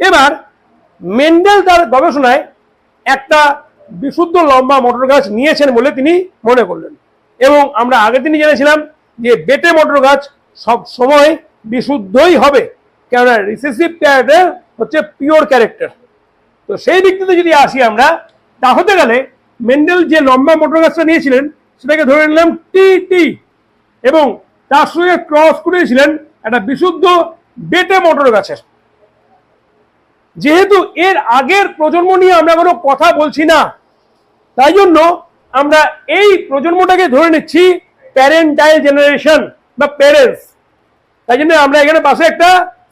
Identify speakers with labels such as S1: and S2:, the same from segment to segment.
S1: এবার মেন্ডেল তার গবেষণায় একটা বিশুদ্ধ লম্বা মোটর গাছ নিয়েছেন বলে তিনি মনে করলেন। এবং আমরা আগের দিনই জেনেছিলাম যে বেটে মোটর গাছ সব সময় বিশুদ্ধই হবে, কেননা রিসেসিভ ক্যারেক্টার হচ্ছে পিওর ক্যারেক্টার। তো সেই দিক থেকে যদি আসি আমরা তা হতে গেলে মেন্ডেল যে লম্বা মোটর গাছটা নিয়েছিলেন, সেটাকে ধরে নিলাম টি টি এবং তার সঙ্গে ক্রস করেছিলেন একটা বিশুদ্ধ বেটে মোটর গাছের। যেহেতু এর আগের প্রজন্ম নিয়ে আমরা কোনো কথা বলছি না, তাই জন্য আমরা এই প্রজন্মটাকে ধরে নিচ্ছি প্যারেন্টাইল জেনারেশন বা প্যারেন্টস তাই জন্য আমরা এখানে পাশে একটা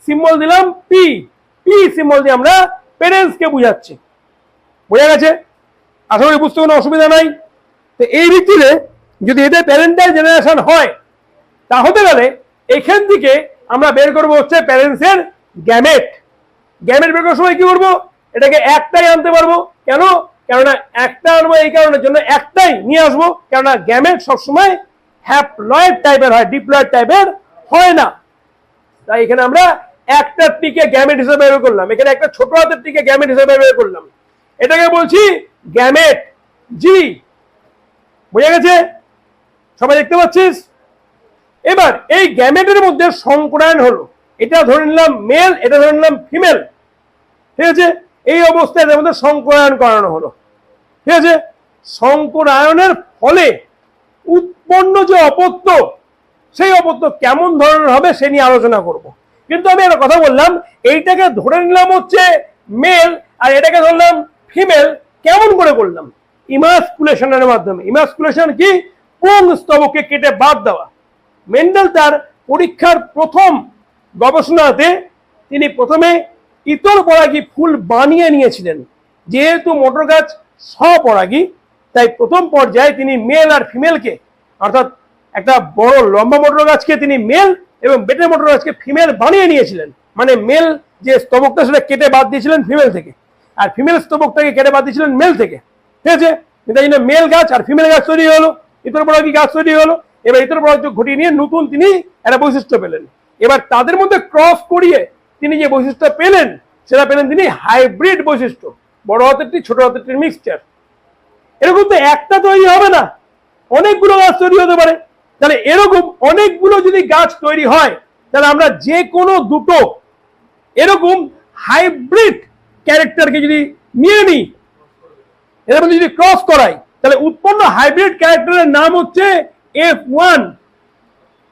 S1: সিম্বল দিলাম পি পি সিম্বল দিয়ে আমরা প্যারেন্টসকে বুঝাচ্ছি। বোঝা গেছে? আশা করি বুঝতে কোনো অসুবিধা নাই। তো এই ভিত্তিতে যদি এদের প্যারেন্টাইল জেনারেশন হয়, তা হতে গেলে এখান থেকে আমরা বের করব হচ্ছে প্যারেন্টসের গ্যামেট বের করার সময় কি করব? এটাকে একটাই আনতে পারব। কেন? কেননা একটা আনব এই কারণের জন্য একটাই নিয়ে আসব। কেননা গ্যামেট সবসময় হ্যাপ্লয়েড টাইপের হয়, ডিপ্লয়েড টাইপের হয় না। তাই এখানে আমরা একটা টিকে গ্যামেট হিসেবে বের করলাম। এখানে একটা ছোট হাতের টিকে গ্যামেট হিসেবে বের করলাম। এটাকে বলছি গ্যামেট জি বোঝা গেছে? সবাই দেখতে পাচ্ছিস? এবার এই গ্যামেটের মধ্যে সংকরায়ন হলো। এটা ধরে নিলাম মেল এটা ধরে নিলাম ফিমেল ঠিক আছে? এই অবস্থায় এদের মধ্যে সংকরায়ন করানো হলো। ঠিক আছে? সংকরায়নের ফলে উৎপন্ন যে অপত্য, সেই অপত্য কেমন ধরনের হবে সে নিয়ে আলোচনা করব। কিন্তু আমি একটা কথা বললাম, এইটাকে ধরে নিলাম হচ্ছে মেল আর এটাকে ধরলাম ফিমেল কেমন করে করলাম? ইমাসকুলেশনের মাধ্যমে। ইমাসকুলেশন কি? পুং স্তবকে কেটে বাদ দেওয়া। মেন্ডেল তার পরীক্ষার প্রথম গবেষণাতে তিনি প্রথমে ইতর পরাগী ফুল বানিয়ে নিয়েছিলেন। যেহেতু মোটর গাছ স্বপরাগী তাই প্রথম পর্যায়ে তিনি মেল আর ফিমেলকে অর্থাৎ একটা বড় লম্বা মোটর গাছকে তিনি মেল এবং বেটে মোটর গাছকে ফিমেল বানিয়ে নিয়েছিলেন। মানে মেল যে স্তবকটা, সেটা কেটে বাদ দিয়েছিলেন ফিমেল থেকে। আর ফিমেল স্তবকটাকে কেটে বাদ দিয়েছিলেন মেল থেকে। ঠিক আছে? তাই জন্য মেল গাছ আর ফিমেল গাছ তৈরি হলো, ইতর পরাগী গাছ তৈরি হলো। এবার ইতর পরাগ ঘটিয়ে নিয়ে নতুন তিনি একটা বৈশিষ্ট্য পেলেন। এবার তাদের মধ্যে ক্রস করিয়ে তিনি যে বৈশিষ্ট্য পেলেন, সেটা পেলেন তিনি হাইব্রিড বৈশিষ্ট্য। বড় হাতেরটি, ছোট হাতেরটির মিক্সচার এরকম তো একটা তৈরি হবে না। অনেকগুলো গাছ তৈরি হতে পারে। তাহলে এরকম অনেকগুলো যদি গাছ তৈরি হয়, তাহলে আমরা যে কোনো দুটো এরকম হাইব্রিড ক্যারেক্টারকে যদি নিয়ে নিই এদের মধ্যে যদি ক্রস করাই, তাহলে উৎপন্ন হাইব্রিড ক্যারেক্টারের নাম হচ্ছে এফ ওয়ান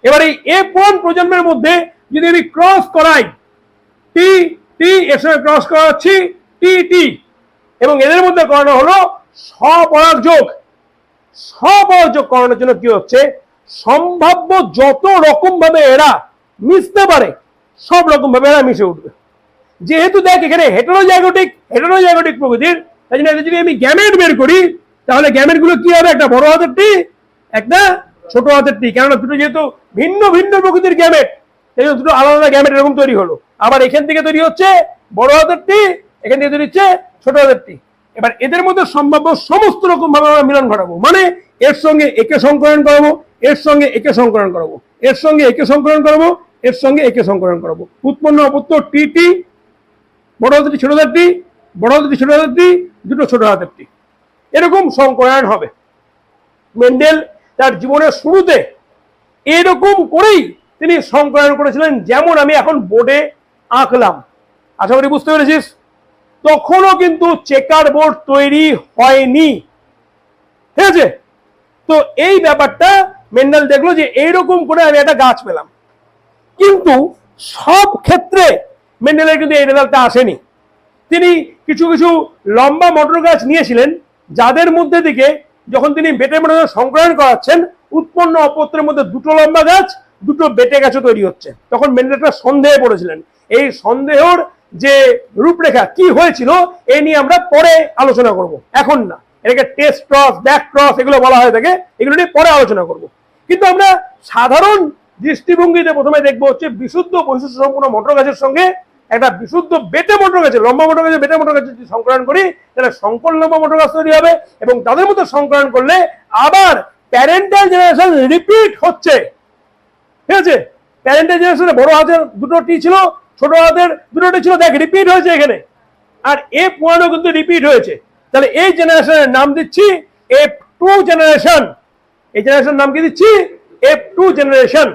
S1: এবার এই এফ ওয়ান প্রজন্মের মধ্যে যদি আমি ক্রস করাই টি টি এর সঙ্গে ক্রস করাচ্ছি টি টি এবং এদের মধ্যে করানো হলো স্বপরাগ যোগ। যোগ করানোর জন্য কি হচ্ছে? সম্ভাব্য যত রকম ভাবে এরা মিশতে পারে, সব রকম ভাবে এরা মিশে উঠবে। যেহেতু দেখ এখানে হেটারোজাইগোটিক হেটারোজাইগোটিক প্রকৃতির, তাই জন্য যদি আমি গ্যামেট বের করি, তাহলে গ্যামেটগুলো কি হবে? একটা বড় হাতের টি একটা ছোট হাতের টি, কেননা দুটো যেহেতু ভিন্ন ভিন্ন প্রকৃতির গ্যামেট জন্য দুটো আলাদা আলাদা গ্যামেট এরকম তৈরি হলো। আবার এখান থেকে তৈরি হচ্ছে বড় হাতের টি, এখান থেকে তৈরি হচ্ছে ছোট হাতের টি। এবার এদের মধ্যে সম্ভাব্য সমস্ত রকম ভাবে আমরা মিলন ঘটাবো। মানে এর সঙ্গে একে সংকরণ করাবো, এর সঙ্গে একে সংকরণ করাবো, এর সঙ্গে একে সংকরণ করাবো, এর সঙ্গে একে সংকরণ করাবো। উৎপন্ন অপত্য টি টি, বড় হাতেরটি ছোট হাতেরটি বড় হাতেরটি ছোট হাতেরটি দুটো ছোট হাতেরটি এরকম সংকরায়ন হবে। মেন্ডেল তার জীবনের শুরুতে এরকম করেই তিনি সংকলন করেছিলেন যেমন আমি এখন বোর্ডে আঁকলাম। আশা করি বুঝতে পেরেছিস? তখনও কিন্তু চেকার বোর্ড তৈরি হয়নি। ঠিক আছে? তো এই ব্যাপারটা মেন্ডেল দেখল যে এইরকম করে আমি একটা গাছ পেলাম। কিন্তু সব ক্ষেত্রে মেন্ডেলের কিন্তু এই রেজাল্টটা আসেনি। তিনি কিছু কিছু লম্বা মটর গাছ নিয়েছিলেন, যাদের মধ্যে থেকে যখন তিনি বেটে মোটর সংক্রমণ করাচ্ছেন, উৎপন্ন অপত্রের মধ্যে দুটো লম্বা গাছ, দুটো বেটে গাছও তৈরি হচ্ছে। তখন মেন্ডেলটা সন্দেহে পড়েছিলেন। এই সন্দেহর যে রূপরেখা কি হয়েছিল এই নিয়ে আমরা পরে আলোচনা করব। এখন না। এটাকে টেস্ট ক্রস ব্যাক ক্রস এগুলো বলা হয়ে থাকে এগুলো নিয়ে পরে আলোচনা করব। কিন্তু আমরা সাধারণ দৃষ্টিভঙ্গিতে প্রথমে দেখব হচ্ছে বিশুদ্ধ বৈশিষ্ট্য সম্পূর্ণ মোটর গাছের সঙ্গে একটা বিশুদ্ধ বেটে মোটর গাছের লম্বা মোটর গাছের বেটে মোটর গাছের যদি সংকলন করি, তাহলে সংকল লম্বা মোটর গাছ তৈরি হবে এবং তাদের মধ্যে সংকলন করলে আবার প্যারেন্টাল জেনারেশন রিপিট হচ্ছে। ঠিক আছে? প্যারেন্টাল জেনারেশনে বড় হাতের দুটো টি ছিল, ছোট হাতের দুটোটি ছিল, দেখ রিপিট হয়েছে এখানে। আর এফ ওয়ানও কিন্তু রিপিট হয়েছে। তাহলে এই জেনারেশনের নাম দিচ্ছি এফ টু জেনারেশন এই জেনারেশনের নাম কি দিচ্ছি? এফ টু জেনারেশন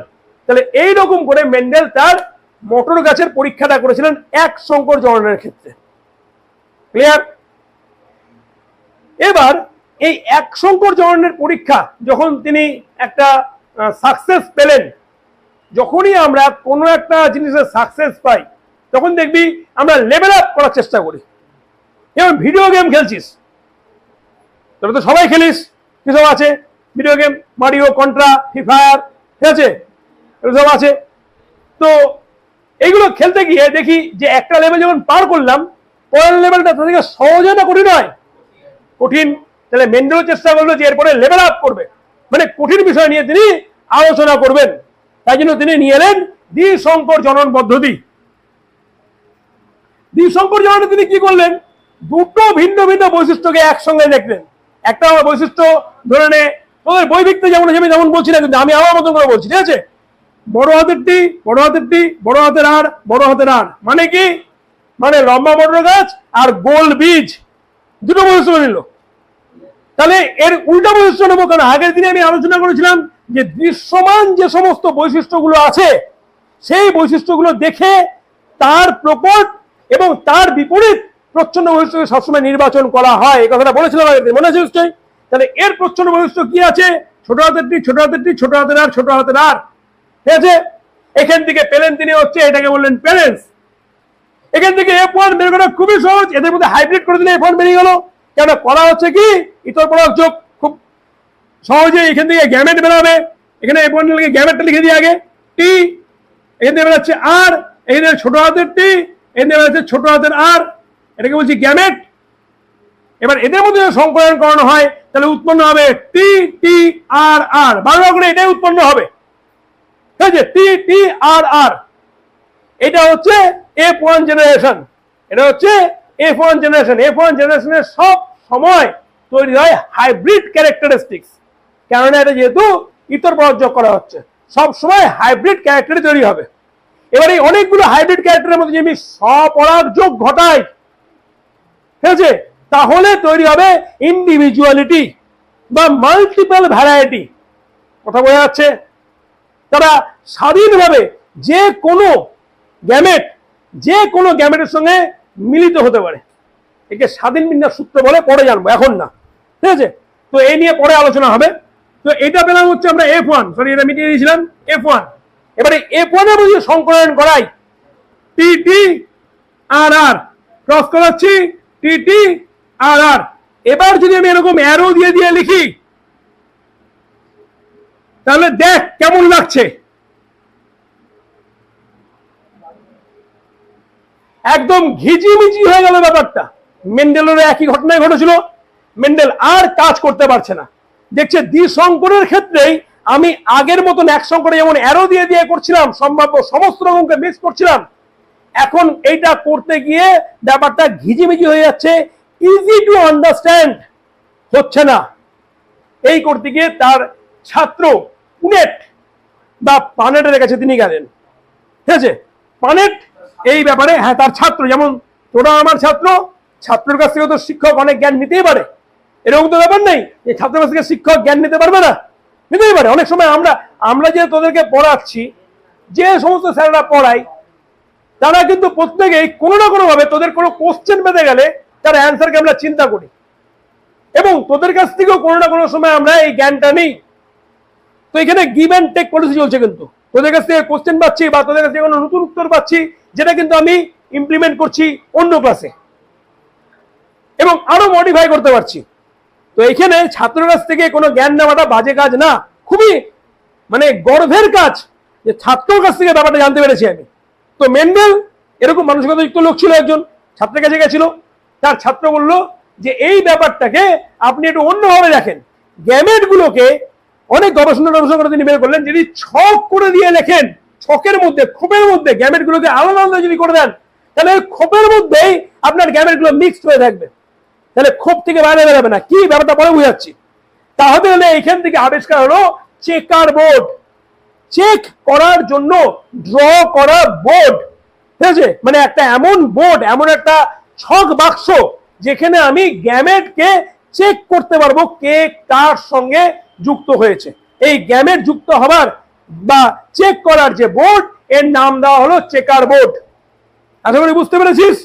S1: তাহলে এই রকম করে মেন্ডেল তার মটর গাছের পরীক্ষাটা করেছিলেন এক শঙ্কর জননের ক্ষেত্রে। ক্লিয়ার এবার এই এক শঙ্কর জননের পরীক্ষা যখন তিনি একটা সাকসেস পেলেন, যখনই আমরা কোনো একটা জিনিসের সাকসেস পাই, তখন দেখবি আমরা লেভেল আপ করার চেষ্টা করি। যেমন ভিডিও গেম খেলছিস। তোরা তো সবাই খেলিস। কিসব আছে? Video game Mario Contra Free Fire ঠিক আছে? এগুলো সব আছে। তো এইগুলো খেলতে গিয়ে দেখি যে একটা লেভেল যখন পার করলাম, পরের লেভেলটা তার থেকে সহজে না কঠিন হয়। কঠিন, তাহলে মেন্ডেলও চেষ্টা করল যে এরপরে লেভেল আপ করবে। মানে কঠিন বিষয় নিয়ে তিনি আলোচনা করবেন। তাই জন্য তিনি নিয়ে এলেন দ্বিশঙ্কর জনন পদ্ধতি। দ্বিশঙ্কর জননে তিনি কি করলেন? দুটো ভিন্ন ভিন্ন বৈশিষ্ট্যকে একসঙ্গে দেখলেন। একটা আমার বৈশিষ্ট্য ধরে নে তোদের বই ভিত্তি যেমন আমি যেমন বলছি না, কিন্তু আমি আমার মতন করে বলছি, ঠিক আছে? বড় হাতের টি বড় হাতের টি বড় হাতের আর বড় হাতের আর মানে কি? মানে লম্বা মটর গাছ আর গোল বীজ। দুটো বৈশিষ্ট্য নিল। তাহলে এর উল্টা বৈশিষ্ট্য নেব কারণ আগের দিনে আমি আলোচনা করেছিলাম যে দৃশ্যমান যে সমস্ত বৈশিষ্ট্যগুলো আছে সেই বৈশিষ্ট্যগুলো দেখে তার প্রকট এবং তার বিপরীত প্রচ্ছন্ন বৈশিষ্ট্যকে সবসময় নির্বাচন করা হয়। এই কথাটা বলেছিলাম আগের দিন, মনে আছে নিশ্চয়ই? তাহলে এর প্রচ্ছন্ন বৈশিষ্ট্য কি আছে? ছোট হাতের টি ছোট হাতের টি ছোট হাতের আর ছোট হাতের আর ঠিক আছে? এখান থেকে পেলেন তিনি হচ্ছে, এটাকে বললেন প্যারেন্টস এখান থেকে এফ ওয়ান বের করা খুবই সহজ, এদের মধ্যে হাইব্রিড করে দিলে এফ ওয়ান বেরিয়ে গেল। কেন করা হচ্ছে কি? ইতর পরাগ যোগ খুব সহজে এখান থেকে গ্যামেট বেরোবে। এখানে এফ ওয়ান লিখে গ্যামেটটা লিখে দিই আগে। টি এখান থেকে বেরোচ্ছে আর এখানে ছোট হাতের টি এখান থেকে বেরোচ্ছে ছোট হাতের আর এটাকে বলছি গ্যামেট এবার এদের মধ্যে সংকলন করানো হয়, তাহলে উৎপন্ন হবে টি টি আর আর বারবার করে এটাই উৎপন্ন হবে। ঠিক আছে টি টি আর আর এটা হচ্ছে এফ ওয়ান জেনারেশন এটা হচ্ছে F one generation F one জেনারেশনের সব সময় তৈরি হয় হাইব্রিড ক্যারেক্টারিস্টিক্স কেননা এটা যেহেতু ইতর যোগ করা হচ্ছে, সব সময় হাইব্রিড ক্যারেক্টারই তৈরি হবে। এবার এই অনেকগুলো হাইব্রিড ক্যারেক্টারের মধ্যে যদি আমি স্বপরাগ যোগ ঘটাই, ঠিক আছে, তাহলে তৈরি হবে ইন্ডিভিজুয়ালিটি বা মাল্টিপল ভ্যারাইটি কথা বোঝা যাচ্ছে? তারা স্বাধীনভাবে যে কোনো গ্যামেট যে কোনো গ্যামেটের সঙ্গে মিলিত হতে পারে। একে স্বাধীন বিন্যাস সূত্র বলে পরে জানব, এখন না। ঠিক আছে? তো এই নিয়ে পরে আলোচনা হবে। তো এটা পেলাম হচ্ছে আমরা এফ ওয়ান সরি এটা মিটিয়ে দিয়েছিলাম এফ ওয়ান এবারে এফ ওয়ানের মধ্যে সংকলন করাই। টি টি আর আর ক্রস করাচ্ছি টি টি আর আর এবার যদি আমি এরকম অ্যারো দিয়ে দিয়ে লিখি তাহলে দেখ কেমন লাগছে। একদম ঘিজিমিজি হয়ে গেল ব্যাপারটা। মেন্ডেলের একই ঘটনায় ঘটেছিল। মেন্ডেল আর কাজ করতে পারছে না। দেখছে দ্বিশঙ্করের ক্ষেত্রেই আমি আগের মতন এক শঙ্করে যেমন অ্যারো দিয়ে দিয়ে করছিলাম, সম্ভাব্য সমস্ত রকমকে মিস করছিলাম। এখন এইটা করতে গিয়ে ব্যাপারটা ঘিজিমিজি হয়ে যাচ্ছে। ইজি টু আন্ডারস্ট্যান্ড হচ্ছে না। এই করতে গিয়ে তার ছাত্র, পুনেট, বা পানেটের কাছে তিনি গেলেন। ঠিক আছে? পানেট, এই ব্যাপারে হ্যাঁ তার ছাত্র, যেমন তোরা আমার ছাত্র, ছাত্রের কাছ থেকে তো শিক্ষক অনেক জ্ঞান নিতেই পারে। এরকম তো ব্যাপার নেই যে ছাত্রের কাছ থেকে শিক্ষক জ্ঞান নিতে পারবে না। নিতেই পারে। অনেক সময় আমরা আমরা যে তোদেরকে পড়াচ্ছি, যে সমস্ত স্যাররা পড়াই তারা কিন্তু প্রত্যেকেই কোনো না কোনোভাবে তোদের কোনো কোশ্চেন পেতে গেলে তার অ্যান্সারকে আমরা চিন্তা করি। এবং তোদের কাছ থেকেও কোনো না কোনো সময় আমরা এই জ্ঞানটা নিই। তো এখানে গিভ অ্যান্ড টেক পলিসি চলছে কিন্তু। তোদের কাছ থেকে কোশ্চেন পাচ্ছি বা তোদের কাছ থেকে কোনো নতুন উত্তর পাচ্ছি, যেটা কিন্তু আমি ইমপ্লিমেন্ট করছি অন্য ক্লাসে এবং আরও মডিফাই করতে পারছি। তো এখানে ছাত্রের কাছ থেকে কোনো জ্ঞান নেওয়াটা বাজে কাজ না, খুবই মানে গর্বের কাজ যে ছাত্রর কাছ থেকে ব্যাপারটা জানতে পেরেছি আমি। তো মেন্ডেল এরকম মানসিকতাযুক্ত লোক ছিল একজন, ছাত্রের কাছে গেছিল। তার ছাত্র বলল যে, এই ব্যাপারটাকে আপনি একটু অন্যভাবে দেখেন। গ্যামেট গুলোকে অনেক গবেষণা গবেষণা করে তিনি বের করলেন যদি ছক করে দিয়ে লেখেন, ছকের মধ্যে খোপের মধ্যে গ্যামেট গুলোকে আলাদা আলাদা যদি করে দেন, তাহলে ওই খোপের মধ্যেই আপনার গ্যামেটগুলো মিক্সড হয়ে থাকবে। তাহলে খোপ থেকে বাইরে বেরোবে না। কি ব্যাপারটা পরে বুঝাচ্ছি? তাহলে হলে এখান থেকে আবিষ্কার হলো চেকার বোর্ড। চেক করার জন্য ড্র করা বোর্ড। ঠিক আছে? মানে একটা এমন বোর্ড, এমন একটা ছক বাক্স, যেখানে আমি গ্যামেটকে চেক করতে পারব কে কার সঙ্গে যুক্ত হয়েছে। এই গ্যামেট যুক্ত হবার বা চেক করার যে বোর্ড এর নাম দেওয়া হলো চেকার বোর্ড আশা করি বুঝতে পেরেছিস?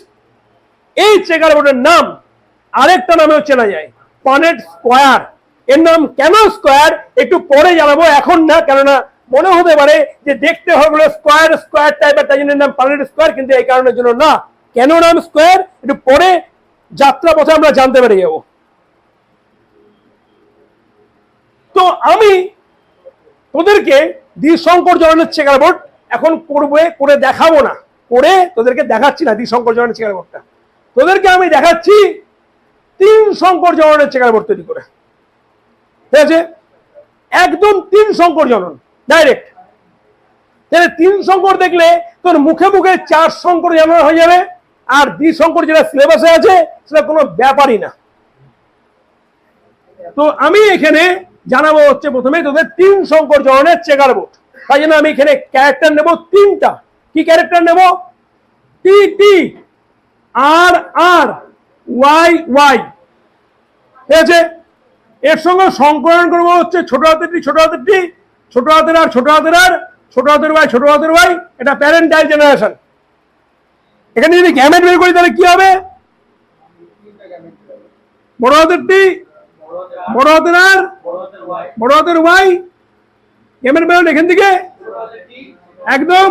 S1: এই চেকার বোর্ডের নাম আরেকটা নামেও চেনা যায় পানেট স্কোয়ার এর নাম কেন স্কোয়ার একটু পরে জানাব, এখন না, কেননা মনে হতে পারে যে দেখতে হবে স্কোয়ার স্কোয়ার টাইপের তাই জন্য নাম পানেট স্কোয়ার কিন্তু এই কারণের জন্য না। কেন নাম স্কোয়ার একটু পরে যাত্রা পথে আমরা জানতে পেরে যাব। তো আমি তোদেরকে দ্বিশঙ্কর জননের চেকার বোর্ড এখন করবে, করে দেখাবো না। করে তোদেরকে দেখাচ্ছি না দ্বিশঙ্কর জননের চেকার বোর্ডটা। তোদেরকে আমি দেখাচ্ছি তিন শঙ্কর জননের চেকার বোর্ড তৈরি করে। ঠিক আছে? একদম তিন শঙ্কর জনন ডাইরেক্ট তাহলে তিন শঙ্কর দেখলে তোর মুখে মুখে চার শঙ্কর জনন হয়ে যাবে, আর দ্বিশঙ্কর যেটা সিলেবাসে আছে, সেটা কোনো ব্যাপারই না। তো আমি এখানে জানাব হচ্ছে প্রথমে তোদের তিন শঙ্কর জননের চেকার বোর্ড তাই জন্য আমি এখানে ক্যারেক্টার নেব তিনটা। কি ক্যারেক্টার নেব? T T, R R, Y Y. ঠিক আছে? এর সঙ্গে সংকলন করব হচ্ছে ছোট হাতের টি, ছোট হাতের টি, ছোট হাতের আর, ছোট হাতের আর, ছোট হাতের ওয়াই, ছোট হাতের ওয়াই। এটা প্যারেন্টাইল জেনারেশন এখানে যদি গ্যামেট বের করি তাহলে কি হবে? বড় হাতের টি বড় হাতের আর? বড় হাতের ওয়াই এখান থেকে? একদম?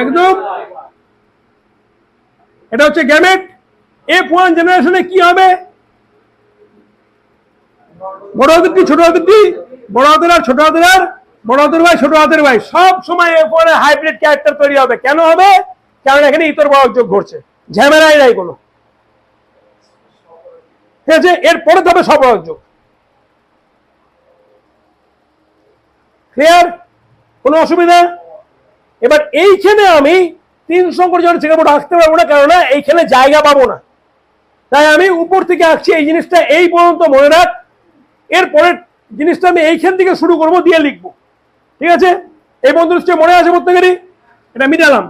S1: একদম? এটা হচ্ছে গ্যামেট এফ ওয়ান জেনারেশনে কি হবে? বড় হাতের ছোট হাতের বড় হাতের আর, ছোট হাতের আর? বড় হাতের ভাই ছোট হাতের ভাই সব সময় এফ হাইব্রিড ক্যারেক্টার তৈরি হবে। কেন হবে? কারণ এখানে ইতর বড় যোগ ঘটছে। ঝামেলাই নাই কোনো। ঠিক আছে এরপরে তবে সবরক যোগ ক্লিয়ার কোনো অসুবিধা? এবার এইখানে আমি তিন শঙ্কর জন চেকাবোর্ড আঁকতে পারব না, কেননা এইখানে জায়গা পাবো না। তাই আমি উপর থেকে আঁকছি এই জিনিসটা এই পর্যন্ত মনে রাখ। এরপরে জিনিসটা আমি এইখান থেকে শুরু করব, দিয়ে লিখব। ঠিক আছে? এই বন্ধু মনে আছে প্রত্যেকেরই? এটা মিটালাম।